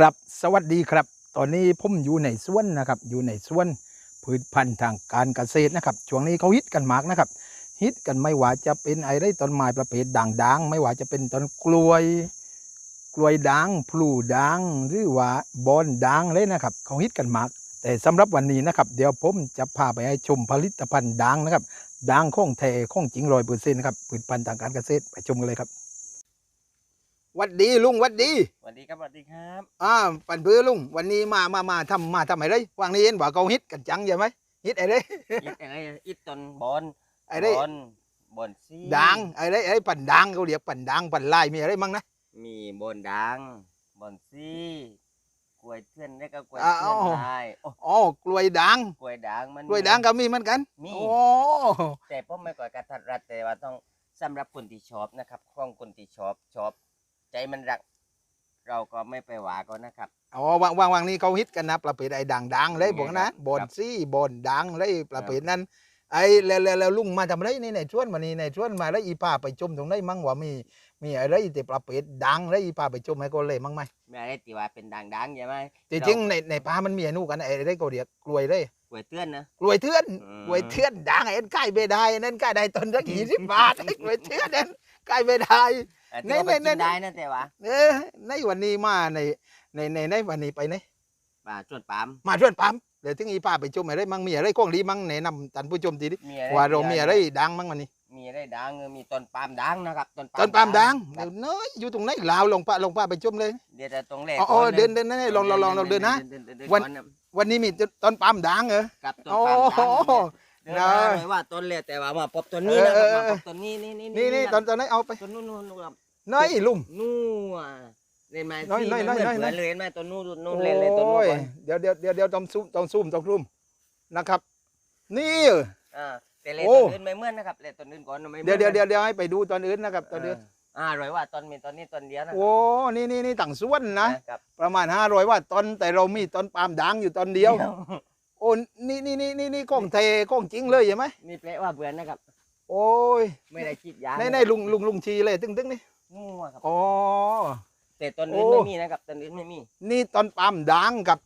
ครับ สวัสดีครับ ตอนนี้ผมอยู่ในสวนนะครับ อยู่ในสวนพืชพันธุ์ทางการเกษตรนะครับช่วงนี้เขาฮิตกันมากนะครับฮิตกันไม่ว่าจะเป็นไอ้ไรต้นไม้ประเภทด่างๆไม่ว่าจะเป็นต้นกล้วย กล้วยด่างพลูด่างหรือว่าบอนด่างเลยนะครับเขาฮิตกันมาก แต่สำหรับวันนี้นะครับ เดี๋ยวผมจะพาไปให้ชมผลิตภัณฑ์ด่างนะครับด่างข้องแท้ของจริงร้อยเปอร์เซ็นต์นะครับพืชพันธุ์ทางการเกษตรไปชมกันเลยครับ วัดดีลุงหวัดดีสวัสดีครับสวัสดีครับอ่าปันเพื่อลุงวันนี้มามามาทำมาทำอะไรวางนี้เห็นว่าเขาฮิตกันจังใช่ไหมฮิตอะไรอิดอะไรอิดตนบอลอะไรบอลบอลซีด่างอะไรอะไรปั่นด่างเขาเรียกปั่นด่างปั่นลายมีอะไรมั่งนะมีบอลดังบอลซีกล้วยเทือนแล้วก็กล้วยอ้าเทือนวลายโอ้อ๋อกล้วยด่างกล้วยด่างมันกล้วยด่างก็มีเหมือนกันมีโอ้แต่ผมไม่ก่อยกระทัดรัดแต่ว่าต้องสำหรับคนที่ชอบนะครับของคนที่ชอบชอบ ใจมันรัก เราก็ไม่ไปหวาก็นะครับ อ๋อวางวางวางนี้เขาฮิตกันนะประเภทไอ้ด่างด่างเลยยังไงบอกนะครับบอนซี่บอนด่างเลยประเภทนั้น ไอ้แล้วแล้วแล้วลุงมาทำอะไรนี่ในชวนมานี่ในชวนมาแล้วอีพาไปชมตรงไหนมั่งว่ามี มีอะไรที่ประเภทดังแล้วอีพาไปชมให้ก็เลยมั่งไหมไม่อะไรที่ว่าเป็นดังๆใช่ไหมจริงๆในในป่ามันมีไอ้นู่นกันไอ้ไรก็เรียกกล้วยเลยกล้วยเทือนนะกล้วยเทือนอืมกล้วยเทือนดังไอ้นั่นใกล้ไม่ได้ไอ้นั่นใกล้ได้ต้นสักยี่สิบบาทไอ้กล้วยเทือนนั่นใกล้ไม่ได้อะที่ว่าไป ในในกินได้นะแต่ว่าเออในวันนี้มาในในในในวันนี้ไปไหนป่าชวนปาล์มมาชวนปั๊มเดี๋ยวถึงอีป้าไปชมอะไรมั่งมีอะไรของดีมั่งแนะนำท่านผู้ชมทีนี้มีอะไรว่าเรามีอะไรดังมั่งวันนี้ มีอะไรดังเออมีต้นปาล์มดังนะครับต้นต้นปาล์มดังครัเดี๋ยบวเนยอยู่ตรงไหนลาวลงป้าลงป้าไปชมเลยเดี๋ยวจะตรงแรกอ๋ออ๋อก่ะเดินเดินเดินลองลองลองลองเดินนะเดิเดิวันก่อะวันนี้มีต้นปาล์มดังเหรอกับต้นโอ้ปาล์มโหดัง เดินนะมาเลยว่าต้นแรกแต่ว่ามาพบต้นนี้นะเอครับอเออ มาพบต้นนี้นี่นี่นี่นี่ตอนตอนไหนเอาไปต้นนู้นนู้นนู้นครับน้อยลุง นู่นอะเล่นไหมน้อยที่น้อยมันน้อยเหมือนน้อยเพื่อนเลยเห็นไหมต้นนู้นนู้นเล่นเลยต้นนู้นโอ้ยก่อนเดี๋ยวเดี๋ยวเดี๋ยวเดี๋ยวต้องซูมต้องซูมต้องซูมนะครับ นี่ อ่าแต่เล่นโอ้ต้นอื่นไม่เหมือนนะครับเล่นต้นอื่นก่อนไม่หมือนเดี๋ยวเดี๋ยวเดี๋ยวเดี๋ยวให้ไปดูตอนอื่นนะครับตอนอื่นเอ่าร้อยว่าต้นมีต้นนี้ต้นเดียวนะโอ้นี่นี่นี่ต่างส่วนนะครับประมาณห้าร้อยว่าต้นแต่เรามีต้นปาล์มด่างอยู่ต้นเดียวโอ้นี่นี่นี่นี่นี่ของเทของจริงเลยใช่ไหมนี่แปลว่าเบื่อนะครับ โอ้ยไม่ได้คิดยาในในลุงลุงลุงชีเลยตึ้งตึ้งนี่มั่วครับอ๋อแต่ต้นอื่นโอ้ไม่มีนะครับต้นอื่นไม่มี นี่ต้นปาล์มด่างกับ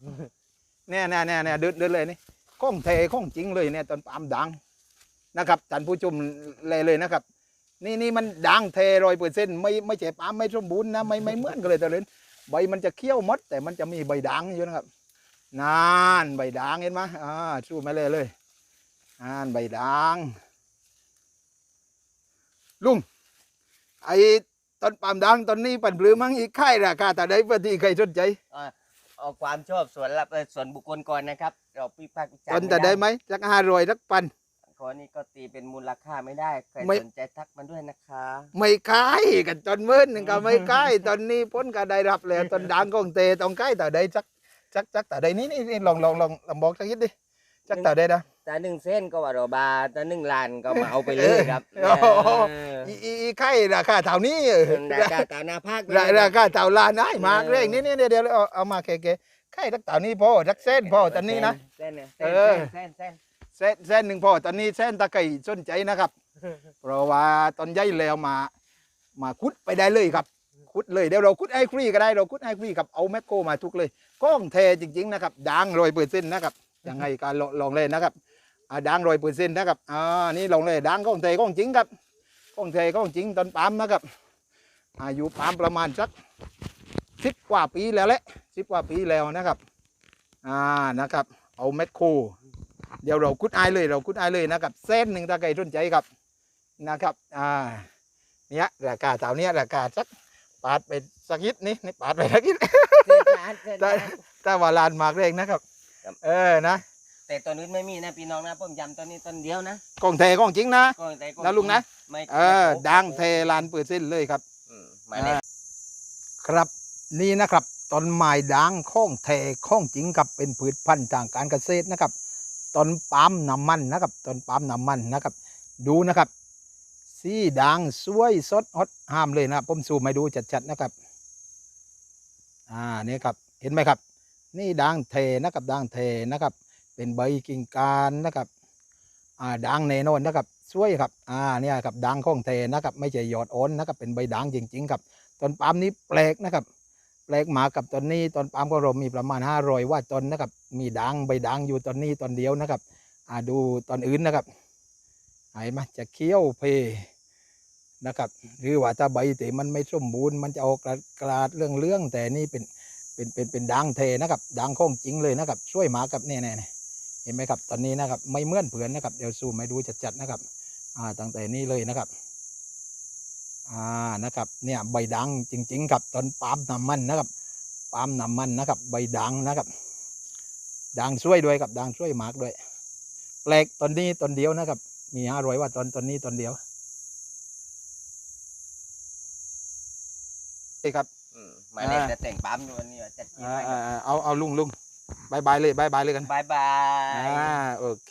เนี่ยเนี่ยเนี่ยเนี่ยเดินเดินเลยนี่ของเทของจริงเลยเนี่ยต้นปาล์มด่างนะครับท่านผู้ชมเลยเลยนะครับ นี่นี่มันด่างเทร้อยเปอร์เซ็นต์ไม่ไม่ใช่ปาล์มไม่สมบูรณ์นะไม่ไม่เหมือนกันเลยตอนนี้ใบมันจะเขี้ยวหมดแต่มันจะมีใบด่างอยู่นะครับ นานใบด่างเห็นไหมอ่าชูมาเลยเลยนานใบด่าง ลุง ไอ้ต้นปาล์มด่างต้นนี้ปั่นปลือมั้งอีกค่ายราคาแต่ใดเพื่อที่ใครสนใจเอาความชอบส่วนละเอ่อส่วนบุคคลก่อนนะครับ เราพิพากษ์วิจารต้นณ์แต่ไม่ได้ได้ไหมสักห้าร้อยสักปันข้อนี้ก็ตีเป็นมูลค่าไม่ได้ใครไม่สนใจทักมาด้วยนะคะ ไม่ขายกันต้นเมื่นงก็ไม่ขายตอนนี้พ้นก็ได้รับแล้วต้นด่างของเตต้องขายแต่ใดสัก สักสักแต่ใดนี่นี่นี่ลองลองลองลองบอกสักนิดดิสักแต่ใดนะแต่หนึ่งเส้นก็ว่าโรบาแต่หนึ่งลานก็มาเอาไปเลยครับโอ้โหเอออีอีอีค่ายราคาเท่านี้เออราคาตามหน้าภาคราเลยราคาเท่าลานได้มากเร่งนี่นี่เดี๋ยวเดี๋ยวเอาเอามาแก่ๆค่ายสักเท่านี้พอสักเส้นพอตอนนี้นะเส้นเนี่ยเออเส้นเส้นเส้นเส้นหนึ่งพอตอนนี้เส้นตะไคร่สนใจนะครับ เพราะว่าตอนใหญ่แล้วมา มาคุดไปได้เลยครับ คุดเลยเดี๋ยวเราคุดไอ้ฟรีก็ได้เราคุดไอ้ฟรีกับเอาแมคโครมาทุกเลยก้องแทจริงๆนะครับดังรอยเปอร์เซ็นต์นะครับยังไงการลองเลยนะครับอ่าดังรอยเปอร์เซ็นต์นะครับอ่านี่ลองเลยดังก้องแทก้องจริงครับก้องแทก้องจริงตอนปั๊มนะครับอายุปั๊มประมาณสักสิบกว่าปีแล้วแหละสิบกว่าปีแล้วนะครับอ่านะครับ เอาแมคโครเดี๋ยวเราคุดไอเลยเราคุดไอเลยนะครับเส้นหนึ่งถ้าใครสนใจครับนะครับอ่าเนี่ยราคาเท่านี้ราคาสัก ปาดไปสักนิดนี่นี่ปาดไปสักนิดเส้นจานเส้นได้จานถ้าว่าลานหมากแรงนะครับครับ เออนะ แต่ตัวนู้นไม่มีนะพี่น้องนะผมย้ำตัวนี้ต้นเดียวนะกล้องเทกล้องจริงนะก็แต่ก็นะลุงนะไม่เออดังเทลานเปิดเส้นเลยครับอืมหมายเลขครับนี่นะครับต้นไม้ด่างข้องแทข้องจริงครับเป็นพืชพันธุ์ทางการเกษตรนะครับต้นปาล์มน้ำมันนะครับต้นปาล์มน้ำมันนะครับ ดูนะครับ สีด่างสวยสดฮอตห้ามเลยนะครับผมซูมให้ดูชัดๆนะครับ อ่านี่ครับเห็นไหมครับ นี่ด่างเทนะครับด่างเทนะครับ เป็นใบกิ่งการนะครับ อ่าด่างแน่นอนนะครับสวยครับ อ่าเนี่ยครับด่างของเทนะครับ ไม่ใช่หยอดอ้อนนะครับ เป็นใบด่างจริง ๆ ครับต้นปาล์มนี้แปลกนะครับ แปลกหมากับตอนนี้ตอนปาล์มของเรามีประมาณห้ารอยว่าตนนะครับ มีด่างใบด่างอยู่ตอนนี้ตอนเดียวนะครับ อ่าดูตอนอื่นนะครับ ไหนมาจะเคี้ยวเพนะครับ หรือว่าถ้าใบเตมันไม่สมบูรณ์มันจะออกกระกราดเรื่องเรื่องๆแต่นี่เป็นเป็นเป็นเป็นด่างเทนะครับด่างของจริงเลยนะครับ ช่วยหมากับเนี่ยเนี่ยเห็นไหมครับ ตอนนี้นะครับ ไม่เมื่อนเผือนนะครับ เดี๋ยวซูมให้ดูจัดๆนะครับ อ่าตั้งแต่นี้เลยนะครับอ่านะครับ เนี่ยใบด่างจริง ๆ ครับตอนปาล์มน้ำมันนะครับปาล์มน้ำมันนะครับ ใบด่างนะครับด่างช่วยด้วยครับด่างช่วยหมากด้วย แปลกตอนนี้ตอนเดียวนะครับ มีห้าร้อยว่าตอนตอนนี้ตอนเดียวเอ้ครับ อืมมาเล่นอ่าแต่แต่งปั๊มอยู่อันนี้ว่าจัดกินอ่าไว้อ่าอ่าเอาเอาลุงลุงบายบายเลยบายบายเลยกัน บายบาย อ่าโอเค